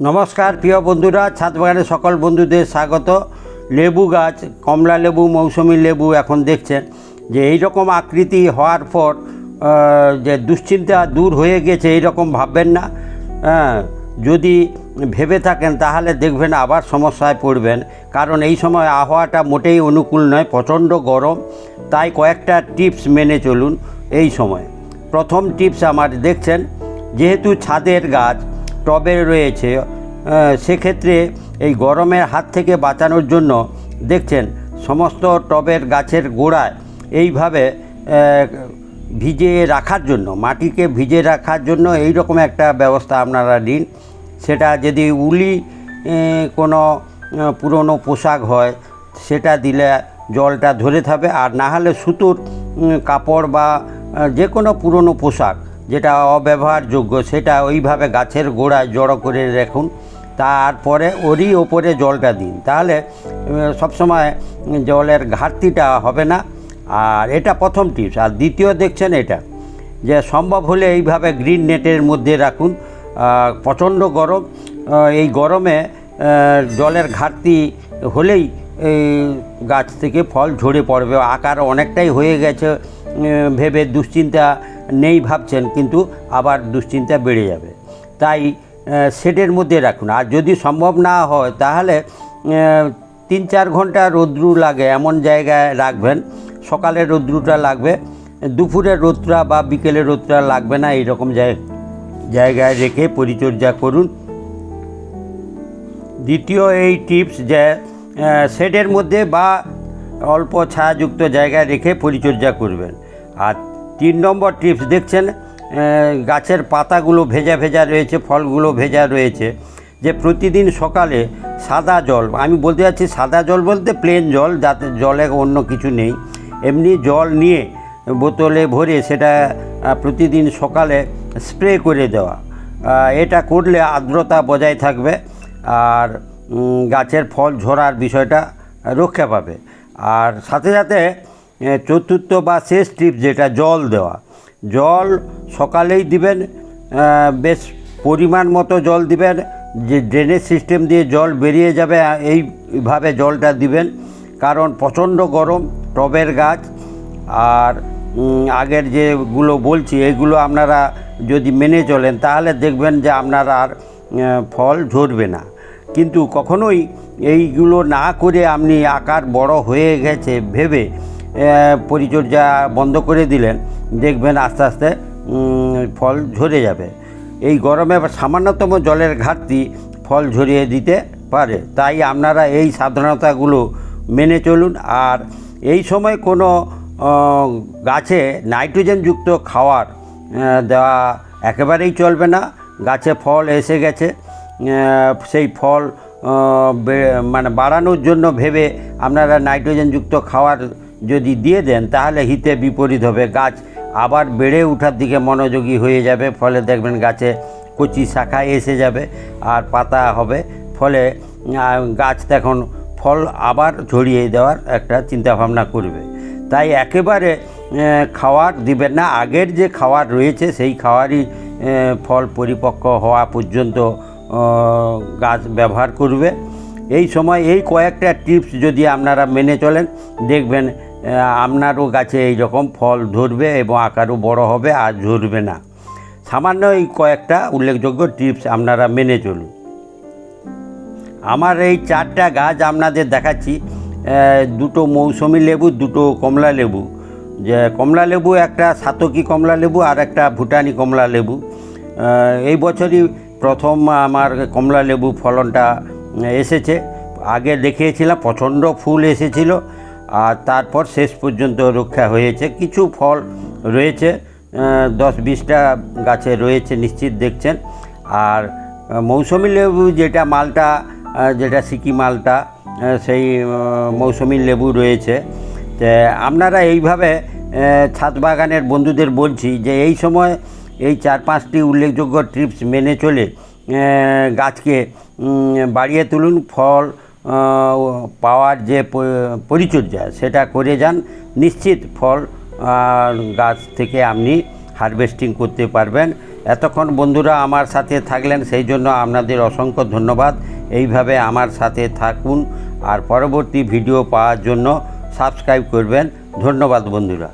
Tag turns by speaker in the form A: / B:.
A: নমস্কার, প্রিয় বন্ধুরা ছাদ বাগানের সকল বন্ধুদের স্বাগত। লেবু গাছ, কমলা লেবু, মৌসুমি লেবু এখন দেখছেন যে এই রকম আকৃতি হওয়ার পর যে দুশ্চিন্তা দূর হয়ে গেছে এই রকম ভাববেন না। হ্যাঁ যদি ভেবে থাকেন, তাহলে দেখবেন আবার সমস্যায় পড়বেন। কারণ এই সময় আবহাওয়াটা মোটেই অনুকূল নয়, প্রচণ্ড গরম। তাই কয়েকটা টিপস মেনে চলুন এই সময়। প্রথম টিপস আমার দেখছেন, যেহেতু ছাদের গাছ টবে রয়েছে সেক্ষেত্রে এই গরমের হাত থেকে বাঁচানোর জন্য দেখছেন সমস্ত টবের গাছের গোড়ায় এইভাবে আহ, ভিজে রাখার জন্য মাটিকে ভিজে রাখার জন্য এই রকম একটা ব্যবস্থা আপনারা নিন। সেটা যদি উলি কোনো পুরনো পোশাক হয় সেটা দিলে জলটা ধরে থাকবে। আর না হলে সুতোর কাপড় বা যে কোনো পুরনো পোশাক যেটা অব্যবহারযোগ্য, সেটা ওইভাবে গাছের গোড়ায় জড়ো করে রাখুন। তারপরে ওরই ওপরে জলটা দিন। তাহলে সবসময় জলের ঘাটতিটা হবে না। আর এটা প্রথম টিপস। আর দ্বিতীয় দেখছেন এটা, যে সম্ভব হলে এইভাবে গ্রিন নেটের মধ্যে রাখুন। প্রচণ্ড গরম। এই গরমে জলের ঘাটতি হলেই এই গাছ থেকে ফল ঝরে পড়বে। আকার অনেকটাই হয়ে গেছে। ভেবে দুশ্চিন্তা নেই ভাবছেন, কিন্তু আবার দুশ্চিন্তা বেড়ে যাবে। তাই শেডের মধ্যে রাখুন। আর যদি সম্ভব না হয়, তাহলে তিন চার ঘণ্টা রৌদ্রু লাগে, এমন জায়গায় রাখবেন। সকালে রৌদ্রুটা লাগবে, দুপুরের রোদটা বা বিকেলের রোদটা লাগবে না, এইরকম জায়- জায়গায় রেখে পরিচর্যা করুন। দ্বিতীয় এই টিপস যে শেডের মধ্যে বা অল্প ছায়াযুক্ত জায়গায় রেখে পরিচর্যা করবেন। আর তিন নম্বর টিপস দেখছেন গাছের পাতাগুলো ভেজা ভেজা রয়েছে, ফলগুলো ভেজা রয়েছে, যে প্রতিদিন সকালে সাদা জল, আমি বলতে যাচ্ছি সাদা জল বলতে প্লেন জল, যাতে জলে অন্য কিছু নেই, এমনি জল নিয়ে বোতলে ভরে সেটা প্রতিদিন সকালে স্প্রে করে দেওয়া এটা করলে আর্দ্রতা বজায় থাকবে, আর গাছের ফল ঝরার বিষয়টা রক্ষা পাবে, আর সাথে সাথে চতুর্থ বা শেষ টিপ যেটা, জল দেওয়া। জল সকালেই দিবেন বেশ পরিমাণ মতো জল দিবেন, যে ড্রেনেজ সিস্টেম দিয়ে জল বেরিয়ে যাবে এইভাবে জলটা দিবেন। কারণ প্রচণ্ড গরম, টবের গাছ। আর আগের যেগুলো বলছি এইগুলো আপনারা যদি মেনে চলেন, তাহলে দেখবেন যে আপনার আর ফল ঝরবে না। কিন্তু কখনোই এইগুলো না করে আপনি আকার বড় হয়ে গেছে, ভেবে পরিচর্যা বন্ধ করে দিলেন, দেখবেন আস্তে আস্তে ফল ঝরে যাবে। এই গরমে সামান্যতম জলের ঘাটতি ফল ঝরিয়ে দিতে পারে। তাই আপনারা এই সাবধানতাগুলো মেনে চলুন। আর এই সময় কোনো গাছে নাইট্রোজেনযুক্ত খাওয়ার দেওয়া একেবারেই চলবে না। গাছে ফল এসে গেছে সেই ফল মানে বাড়ানোর জন্য ভেবে আপনারা নাইট্রোজেনযুক্ত খাওয়ার যদি দিয়ে দেন, তাহলে হিতে বিপরীত হবে। গাছ আবার বেড়ে ওঠার দিকে মনোযোগী হয়ে যাবে, ফলে দেখবেন গাছে কচি শাখা এসে যাবে আর পাতা হবে। ফলে গাছ তখন ফল আবার ঝরিয়ে দেওয়ার একটা চিন্তাভাবনা করবে। তাই একেবারে খাওয়ার দিবেন না। আগের যে খাওয়ার রয়েছে, সেই খাওয়ারই ফল পরিপক্ক হওয়া পর্যন্ত গাছ ব্যবহার করবে। এই সময় এই কয়েকটা টিপস যদি আপনারা মেনে চলেন, দেখবেন আপনারও গাছে এই রকম ফল ধরবে এবং আকারও বড় হবে আর ঝরবে না। সামান্য এই কয়েকটা উল্লেখযোগ্য টিপস আপনারা মেনে চলুন। আমার এই চারটা গাছ আপনাদের দেখাচ্ছি দুটো মৌসুমি লেবু, দুটো কমলা লেবু। যে কমলা লেবু, একটা সাতকি কমলা লেবু আর একটা ভুটানি কমলা লেবু। এই বছরই প্রথম আমার কমলা লেবু ফলনটা এসেছে। আগে দেখিয়েছিলাম, প্রচণ্ড ফুল এসেছিল, আর তারপর শেষ পর্যন্ত রক্ষা হয়েছে। কিছু ফল রয়েছে দশ বিশটা গাছে রয়েছে, নিশ্চিত দেখছেন। আর মৌসুমি লেবু যেটা মালটা যেটা সিকি মালটা সেই মৌসুমি লেবু রয়েছে। তে, আপনারা এইভাবে ছাদ বাগানের বন্ধুদের বলছি যে এই সময় এই চার পাঁচটি উল্লেখযোগ্য ট্রিপস মেনে চলে গাছকে বাড়িয়ে তুলুন, ফল পাওয়ার যে পরিচর্যা, সেটা করে যান। নিশ্চিত ফল গাছ থেকে আপনি হারভেস্টিং করতে পারবেন। এতক্ষণ বন্ধুরা আমার সাথে থাকলেন, সেই জন্য আপনাদের অসংখ্য ধন্যবাদ। এইভাবে আমার সাথে থাকুন, আর পরবর্তী ভিডিও পাওয়ার জন্য সাবস্ক্রাইব করবেন। ধন্যবাদ বন্ধুরা।